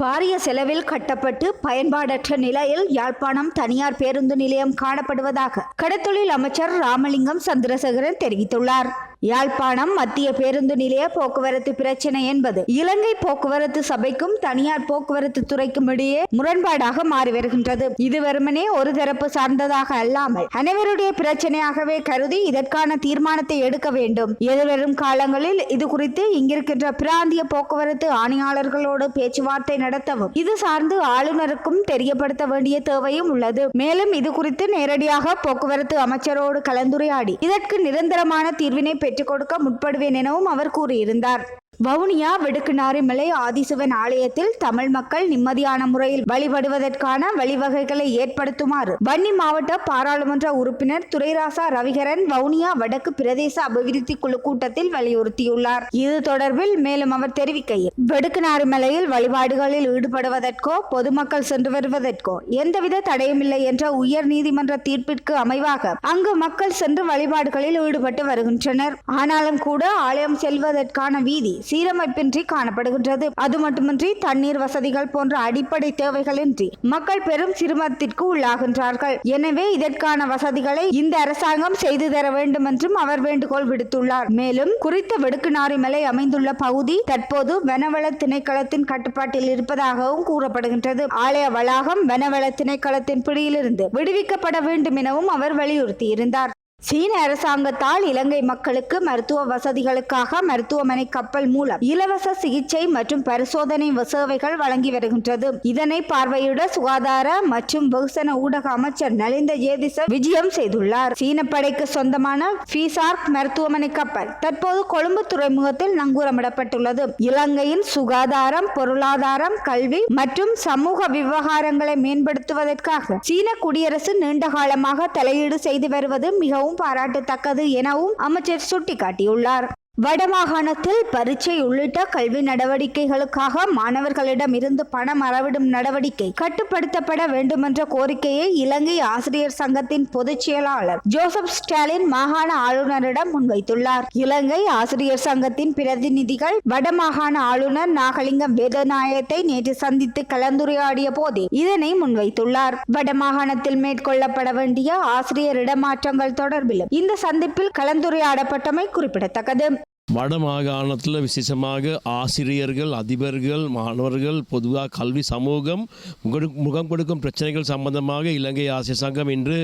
பாரிய செலவில் கட்டப்பட்டு பயன்பாடற்ற நிலையில் யாழ்ப்பாணம் தனியார் பேருந்து நிலையம் காணப்படுவதாக கடத்தொழில் அமைச்சர் ராமலிங்கம் சந்திரசேகரன் தெரிவித்துள்ளார். யாழ்ப்பாணம் மத்திய பேருந்து நிலைய போக்குவரத்து பிரச்சனை என்பது. இலங்கை போக்குவரத்து சபைக்கும் தனியார் போக்குவரத்து துறைக்கும் இடையே முரண்பாடாக மாறி வருகின்றது. இது வெறுமனே ஒரு தரப்பு சார்ந்ததாக அல்லாமல் அனைவருடைய பிரச்சனையாகவே கருதி இதற்கான தீர்மானத்தை எடுக்க வேண்டும். எதிர்வரும் காலங்களில் இது குறித்து இங்கிருக்கின்ற பிராந்திய போக்குவரத்து ஆணையாளர்களோடு பேச்சுவார்த்தை நடத்தவும் இது சார்ந்து ஆளுநருக்கும் தெரியப்படுத்த வேண்டிய தேவையும் உள்ளது. மேலும் இது குறித்து நேரடியாக போக்குவரத்து அமைச்சரோடு கலந்துரையாடி இதற்கு நிரந்தரமான தீர்வினை பெற்றுக் கொடுக்க முற்படுவேன் எனவும் அவர் கூறியிருந்தார். வவுனியா வெடுக்குநாரிமலை ஆதிசிவன் ஆலயத்தில் தமிழ் மக்கள் நிம்மதியான முறையில் வழிபடுவதற்கான வழிவகைகளை ஏற்படுத்துமாறு வன்னி மாவட்ட பாராளுமன்ற உறுப்பினர் துரைராசா ரவிகரன் வவுனியா வடக்கு பிரதேச அபிவிருத்தி குழு கூட்டத்தில் வலியுறுத்தியுள்ளார். இது தொடர்பில் மேலும் அவர் தெரிவிக்கையில் வெடுக்குநாரிமலையில் வழிபாடுகளில் ஈடுபடுவதற்கோ பொதுமக்கள் சென்று வருவதற்கோ எந்தவித தடையுமில்லை என்ற உயர் நீதிமன்ற தீர்ப்பிற்கு அமைவாக அங்கு மக்கள் சென்று வழிபாடுகளில் ஈடுபட்டு வருகின்றனர். ஆனாலும் கூட ஆலயம் செல்வதற்கான வீதி சீரமைப்பின்றி காணப்படுகின்றது. அது மட்டுமின்றி தண்ணீர் வசதிகள் போன்ற அடிப்படை தேவைகளின்றி மக்கள் பெரும் சிரமத்திற்கு உள்ளாகின்றார்கள். எனவே இதற்கான வசதிகளை இந்த அரசாங்கம் செய்து தர வேண்டும் என்றும் அவர் வேண்டுகோள் விடுத்துள்ளார். மேலும் குறித்த வெடுக்குநாரிமலை அமைந்துள்ள பகுதி தற்போது வனவள திணைக்களத்தின் கட்டுப்பாட்டில் இருப்பதாகவும் கூறப்படுகின்றது. ஆலய வளாகம் வனவள திணைக்களத்தின் பிடியிலிருந்து விடுவிக்கப்பட வேண்டும் எனவும் அவர் வலியுறுத்தியிருந்தார். சீன அரசாங்கத்தால் இலங்கை மக்களுக்கு மருத்துவ வசதிகளுக்காக மருத்துவமனை கப்பல் மூலம் இலவச சிகிச்சை மற்றும் பரிசோதனை சேவைகள் வழங்கி வருகின்றது. இதனை பார்வையிட சுகாதார மற்றும் வெகுசன ஊடக அமைச்சர் நலிந்த ஜேதிச விஜயம் செய்துள்ளார். சீன படைக்கு சொந்தமான ஃபீசார்க் மருத்துவமனை கப்பல் தற்போது கொழும்பு துறைமுகத்தில் நங்கூரமிடப்பட்டுள்ளது. இலங்கையின் சுகாதாரம் பொருளாதாரம் கல்வி மற்றும் சமூக விவகாரங்களை மேம்படுத்துவதற்காக சீன குடியரசு நீண்ட காலமாக தலையீடு செய்து வருவது மிகவும் பாராட்டத்தக்கது எனவும் அமைச்சர் சுட்டிக்காட்டியுள்ளார் வடமாகாணத்தில் பரீட்சை உள்ளிட்ட கல்வி நடவடிக்கைகளுக்காக மாணவர்களிடம் இருந்து பணம் அறவிடும் நடவடிக்கை கட்டுப்படுத்தப்பட வேண்டுமென்ற கோரிக்கையை இலங்கை ஆசிரியர் சங்கத்தின் பொதுச் செயலாளர் ஜோசப் ஸ்டாலின் மாகாண ஆளுநரிடம் முன்வைத்துள்ளார். இலங்கை ஆசிரியர் சங்கத்தின் பிரதிநிதிகள் வடமாகாண ஆளுநர் நாகலிங்கம் வேதநாயகத்தை நேற்று சந்தித்து கலந்துரையாடிய போதே இதனை முன்வைத்துள்ளார். வடமாகாணத்தில் மேற்கொள்ளப்பட வேண்டிய ஆசிரியர் இடமாற்றங்கள் தொடர்பிலும் இந்த சந்திப்பில் கலந்துரையாடப்பட்டமை குறிப்பிடத்தக்கது. வட மாகாணத்தில் விசேஷமாக ஆசிரியர்கள் அதிபர்கள் மாணவர்கள் பொதுவாக கல்வி சமூகம் முகம் முகம் கொடுக்கும் பிரச்சனைகள் சம்பந்தமாக இலங்கை ஆசிரியர் சங்கம் இன்று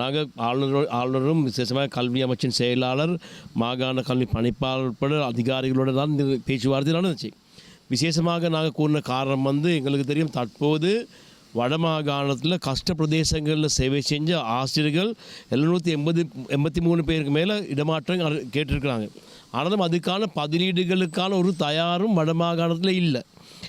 நாங்கள் ஆளுநர் ஆளுநரும் விசேஷமாக கல்வி அமைச்சின் செயலாளர் மாகாண கல்வி பணிப்பாளர் உட்பட அதிகாரிகளோடு தான் இந்த பேச்சுவார்த்தை நடந்துச்சு. விசேஷமாக நாங்கள் கூறின காரணம் வந்து எங்களுக்கு தெரியும் தற்போது வடமாகாணத்தில் கஷ்ட பிரதேசங்களில் சேவை செஞ்ச ஆசிரியர்கள் எழுநூற்றி எண்பது எண்பத்தி மூணு பேருக்கு மேலே இடமாற்றம் கேட்டிருக்கிறாங்க. ஆனாலும் அதுக்கான பதிலீடுகளுக்கான ஒரு தயாரும் வடமாகாணத்தில் இல்லை.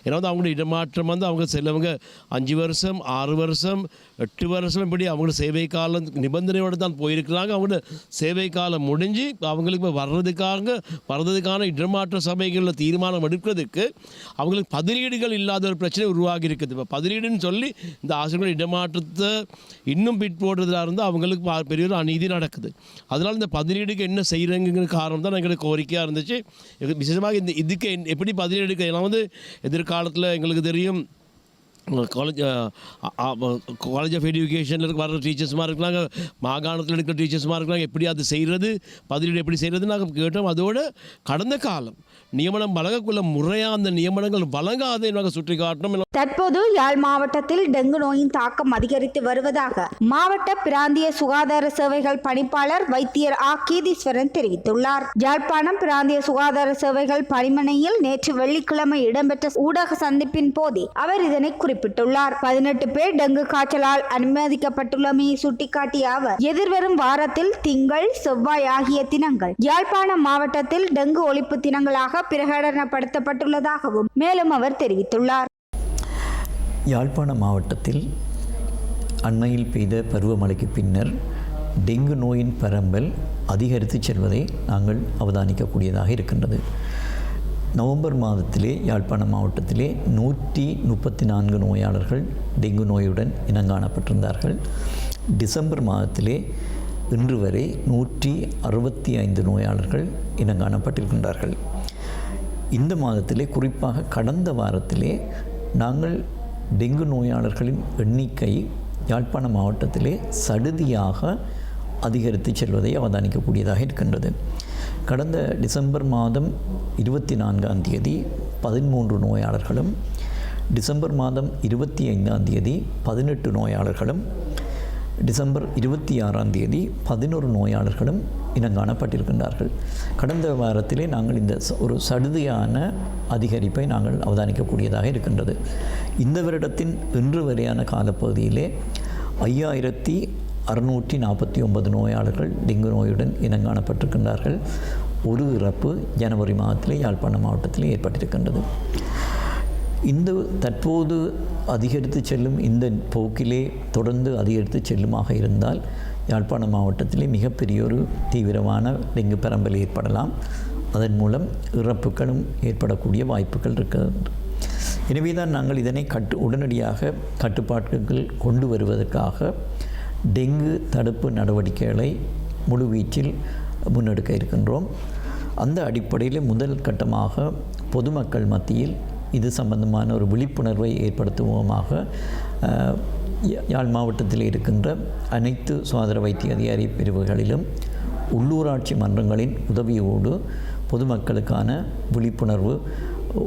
ஏன்னா வந்து அவங்களோட இடமாற்றம் வந்து அவங்க சிலவங்க அஞ்சு வருஷம் ஆறு வருஷம் எட்டு வருஷம் இப்படி அவங்களோட சேவை காலம் நிபந்தனையோடு தான் போயிருக்கிறாங்க. அவங்களோட சேவை காலம் முடிஞ்சு அவங்களுக்கு இப்போ வர்றதுக்காக வர்றதுக்கான இடமாற்ற சபைகளில் தீர்மானம் எடுக்கிறதுக்கு அவங்களுக்கு பதிலீடுகள் இல்லாத ஒரு பிரச்சனை உருவாகி இருக்குது இப்போ பதிலீடுன்னு சொல்லி இந்த ஆசிரியர்கள் இடமாற்றத்தை இன்னும் பிற்போடுறதுல இருந்தால் அவங்களுக்கு பெரிய ஒரு அநீதி நடக்குது. அதனால் இந்த பதிலீடுக்கு என்ன செய்கிறங்கிற காரணம் தான் எங்களுக்கு கோரிக்கையாக இருந்துச்சு. விசேஷமாக இந்த இதுக்கு எப்படி பதிலீடு ஏன்னா வந்து காலத்தில் எங்களுக்கு தெரியும். காலேஜ் காலேஜ் ஆஃப் எஜுகேஷனில் வர டீச்சர்ஸ்மாக இருக்கிறாங்க மாகாணத்தில் இருக்கிற டீச்சர்ஸ்மாக இருக்கிறாங்க எப்படி அது செய்கிறது பதிலீடு எப்படி செய்கிறது நாங்கள் கேட்டோம். அதோட கடந்த காலம் நியமனம் வழங்கக்குள்ள முறையாக அந்த நியமனங்கள் வழங்காது என்பதை சுட்டி காட்டணும் தற்போது யாழ் மாவட்டத்தில் டெங்கு நோயின் தாக்கம் அதிகரித்து வருவதாக மாவட்ட பிராந்திய சுகாதார சேவைகள் பணிப்பாளர் வைத்தியர் ஆ. கீதீஸ்வரன் தெரிவித்துள்ளார். யாழ்ப்பாணம் பிராந்திய சுகாதார சேவைகள் பணிமனையில் நேற்று வெள்ளிக்கிழமை இடம்பெற்ற ஊடக சந்திப்பின் போதே அவர் இதனை குறிப்பிட்டுள்ளார். பதினெட்டு பேர் டெங்கு காய்ச்சலால் அனுமதிக்கப்பட்டுள்ளமையை சுட்டிக்காட்டிய அவர் எதிர்வரும் வாரத்தில் திங்கள் செவ்வாய் ஆகிய தினங்கள் யாழ்ப்பாணம் மாவட்டத்தில் டெங்கு ஒழிப்பு தினங்களாக பிரகடனப்படுத்தப்பட்டுள்ளதாகவும் மேலும் அவர் தெரிவித்துள்ளார். யாழ்ப்பாண மாவட்டத்தில் அண்மையில் பெய்த பருவமழைக்கு பின்னர் டெங்கு நோயின் பரம்பல் அதிகரித்து செல்வதை நாங்கள் அவதானிக்கக்கூடியதாக இருக்கின்றது. நவம்பர் மாதத்திலே யாழ்ப்பாண மாவட்டத்திலே நூற்றி முப்பத்தி நான்கு நோயாளர்கள் டெங்கு நோயுடன் இனங்காணப்பட்டிருந்தார்கள். டிசம்பர் மாதத்திலே இன்று வரை நூற்றி அறுபத்தி ஐந்து நோயாளர்கள் இனங்காணப்பட்டிருக்கின்றார்கள். இந்த மாதத்திலே குறிப்பாக கடந்த வாரத்திலே நாங்கள் டெங்கு நோயாளர்களின் எண்ணிக்கை யாழ்ப்பாண மாவட்டத்திலே சடுதியாக அதிகரித்து செல்வதை அவதானிக்கக்கூடியதாக இருக்கின்றது. கடந்த டிசம்பர் மாதம் இருபத்தி நான்காம் தேதி பதிமூன்று நோயாளர்களும் டிசம்பர் மாதம் இருபத்தி ஐந்தாம் தேதி பதினெட்டு நோயாளர்களும் டிசம்பர் இருபத்தி ஆறாம் தேதி பதினோரு நோயாளர்களும் இனங்காணப்பட்டிருக்கின்றார்கள். கடந்த வாரத்திலே நாங்கள் இந்த ஒரு சடுதியான அதிகரிப்பை நாங்கள் அவதானிக்கக்கூடியதாக இருக்கின்றது. இந்த வருடத்தின் இன்று வரையான காலப்பகுதியிலே ஐயாயிரத்தி அறுநூற்றி நாற்பத்தி ஒன்பது நோயாளர்கள் டெங்கு நோயுடன் இனங்காணப்பட்டிருக்கின்றார்கள். ஒரு இறப்பு ஜனவரி மாதத்திலே யாழ்ப்பாணம் மாவட்டத்தில் ஏற்பட்டிருக்கின்றது. இந்த தற்போது அதிகரித்து செல்லும் இந்த போக்கிலே தொடர்ந்து அதிகரித்து செல்லுமாக இருந்தால் யாழ்ப்பாணம் மாவட்டத்திலே மிகப்பெரிய ஒரு தீவிரமான டெங்கு பரம்பல் ஏற்படலாம். அதன் மூலம் இறப்புகளும் ஏற்படக்கூடிய வாய்ப்புகள் இருக்கிறது எனவே தான் நாங்கள் இதனை கட்டு உடனடியாக கட்டுப்பாட்டுகள் கொண்டு வருவதற்காக டெங்கு தடுப்பு நடவடிக்கைகளை முழுவீச்சில் முன்னெடுக்க இருக்கின்றோம். அந்த அடிப்படையில் முதல் கட்டமாக பொதுமக்கள் மத்தியில் இது சம்பந்தமான ஒரு விழிப்புணர்வை ஏற்படுத்துவோமாக யா- யாழ் மாவட்டத்தில் இருக்கின்ற அனைத்து சுகாதார வைத்திய அதிகாரி பிரிவுகளிலும் உள்ளூராட்சி மன்றங்களின் உதவியோடு பொதுமக்களுக்கான விழிப்புணர்வு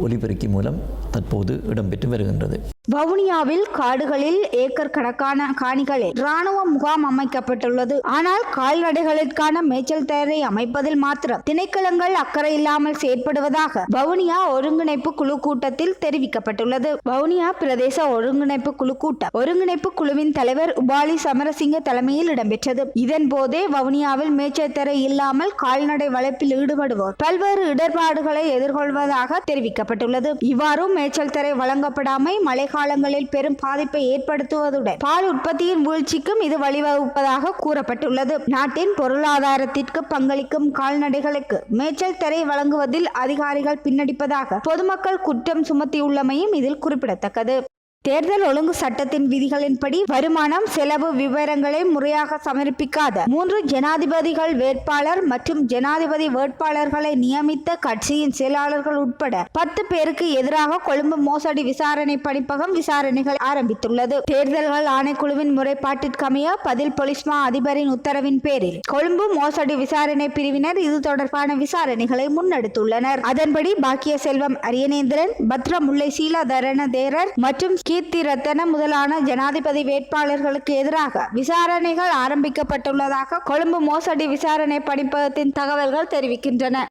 ஒலிபெருக்கி மூலம் தற்போது இடம்பெற்று வருகின்றது. வவுனியாவில் காடுகளில் ஏக்கர் கணக்கான காணிகளில் ராணுவ முகாம் அமைக்கப்பட்டுள்ளது. ஆனால் கால்நடைகளுக்கான மேய்ச்சல் தயாரை அமைப்பதில் மாத்திரம் திணைக்களங்கள் அக்கறை இல்லாமல் செயற்படுவதாக வவுனியா ஒருங்கிணைப்பு குழு கூட்டத்தில் தெரிவிக்கப்பட்டுள்ளது. வவுனியா பிரதேச ஒருங்கிணைப்பு குழு கூட்டம் ஒருங்கிணைப்பு குழுவின் தலைவர் உபாலி சமரசிங்க தலைமையில் இடம்பெற்றது. இதன் போதே வவுனியாவில் மேய்ச்சல் தரை இல்லாமல் கால்நடை வளர்ப்பில் ஈடுபடுவோர் பல்வேறு இடர்பாடுகளை எதிர்கொள்வதாக தெரிவிக்கப்பட்டுள்ளது. இவ்வாறு மேய்ச்சல் தரை வழங்கப்படாமை காலங்களில் பெரும் பாதிப்பை ஏற்படுத்துவதுடன் பால் உற்பத்தியின் வீழ்ச்சிக்கும் இது வழிவகுப்பதாக கூறப்பட்டுள்ளது. நாட்டின் பொருளாதாரத்திற்கு பங்களிக்கும் கால்நடைகளுக்கு மேய்ச்சல் தரை வழங்குவதில் அதிகாரிகள் பின்னடிப்பதாக பொதுமக்கள் குற்றம் சுமத்தியுள்ளமையும் இதில் குறிப்பிடத்தக்கது. தேர்தல் ஒழுங்கு சட்டத்தின் விதிகளின்படி வருமானம் செலவு விவரங்களை முறையாக சமர்ப்பிக்காத மூன்று ஜனாதிபதிகள் வேட்பாளர் மற்றும் ஜனாதிபதி வேட்பாளர்களை நியமித்த கட்சியின் செயலாளர்கள் உட்பட பத்து பேருக்கு எதிராக கொழும்பு மோசடி விசாரணை பணிப்பகம் விசாரணைகள் ஆரம்பித்துள்ளது. தேர்தல்கள் ஆணைக்குழுவின் முறைப்பாட்டிற்கமைய பதில் பொலிஸ்மா அதிபரின் உத்தரவின் பேரில் கொழும்பு மோசடி விசாரணை பிரிவினர் இது தொடர்பான விசாரணைகளை முன்னெடுத்துள்ளனர். அதன்படி பாக்கிய செல்வம் அரியநேந்திரன் பத்ர முல்லை சீலாதரண தேரர் மற்றும் கீர்த்தி ரத்தன முதலான ஜனாதிபதி வேட்பாளர்களுக்கு எதிராக விசாரணைகள் ஆரம்பிக்கப்பட்டுள்ளதாக கொழும்பு மோசடி விசாரணை பணிப்பகத்தின் தகவல்கள் தெரிவிக்கின்றன.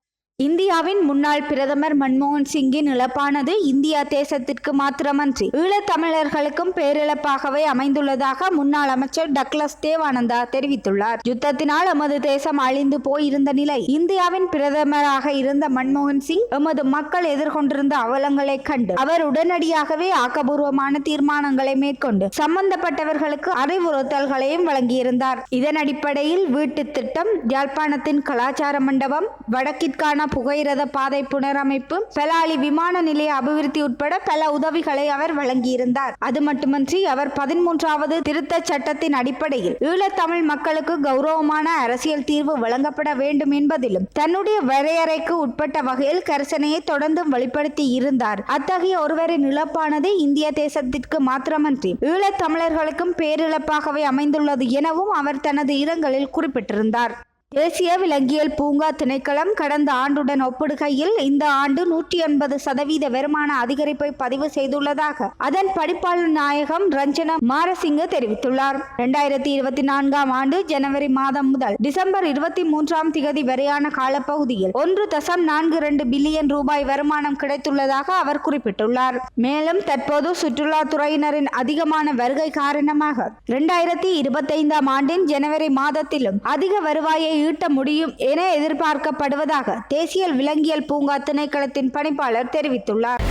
இந்தியாவின் முன்னாள் பிரதமர் மன்மோகன் சிங்கின் இழப்பானது இந்தியா தேசத்திற்கு மாத்திரமன்றி ஈழத்தமிழர்களுக்கும் பேரிழப்பாகவே அமைந்துள்ளதாக முன்னாள் அமைச்சர் டக்ளஸ் தேவானந்தா தெரிவித்துள்ளார். யுத்தத்தினால் எமது தேசம் அழிந்து போயிருந்த நிலை இந்தியாவின் பிரதமராக இருந்த மன்மோகன் சிங் எமது மக்கள் எதிர்கொண்டிருந்த அவலங்களை கண்டு அவர் உடனடியாகவே ஆக்கபூர்வமான தீர்மானங்களை மேற்கொண்டு சம்பந்தப்பட்டவர்களுக்கு அறிவுறுத்தல்களையும் வழங்கியிருந்தார். இதன் அடிப்படையில் வீட்டு திட்டம் யாழ்ப்பாணத்தின் கலாச்சார மண்டபம் வடக்கிற்கான புகையிரத பாதை புனரமைப்பு பெலாலி விமான நிலைய அபிவிருத்தி உட்பட பல உதவிகளை அவர் வழங்கியிருந்தார். அது மட்டுமன்றி அவர் பதிமூன்றாவது திருத்த சட்டத்தின் அடிப்படையில் ஈழத்தமிழ் மக்களுக்கு கௌரவமான அரசியல் தீர்வு வழங்கப்பட வேண்டும் என்பதிலும் தன்னுடைய வரையறைக்கு உட்பட்ட வகையில் கரிசனையை தொடர்ந்து வெளிப்படுத்தி இருந்தார். அத்தகைய ஒருவரின் இழப்பானது இந்திய தேசத்திற்கு மாத்திரமன்றி ஈழத்தமிழர்களுக்கும் பேரிழப்பாகவே அமைந்துள்ளது எனவும் அவர் தனது இரங்கலில் குறிப்பிட்டிருந்தார். தேசிய விலங்கியல் பூங்கா திணைக்களம் கடந்த ஆண்டுடன் ஒப்பிடுகையில் இந்த ஆண்டு நூற்றி எண்பது சதவீத வருமான அதிகரிப்பை பதிவு செய்துள்ளதாக அதன் படிப்பாளர் நாயகம் ரஞ்சனா மாரசிங்க தெரிவித்துள்ளார். இரண்டாயிரத்தி இருபத்தி நான்காம் ஆண்டு ஜனவரி மாதம் முதல் டிசம்பர் இருபத்தி மூன்றாம் திகதி வரையான காலப்பகுதியில் ஒன்று தசம் நான்கு இரண்டு பில்லியன் ரூபாய் வருமானம் கிடைத்துள்ளதாக அவர் குறிப்பிட்டுள்ளார். மேலும் தற்போது சுற்றுலாத்துறையினரின் அதிகமான வருகை காரணமாக இரண்டாயிரத்தி இருபத்தைந்தாம் ஆண்டின் ஜனவரி மாதத்திலும் அதிக வருவாயை ஈட்ட முடியும் என எதிர்பார்க்கப்படுவதாக தேசிய விலங்கியல் பூங்கா திணைக்களத்தின் பணிப்பாளர் தெரிவித்துள்ளார்.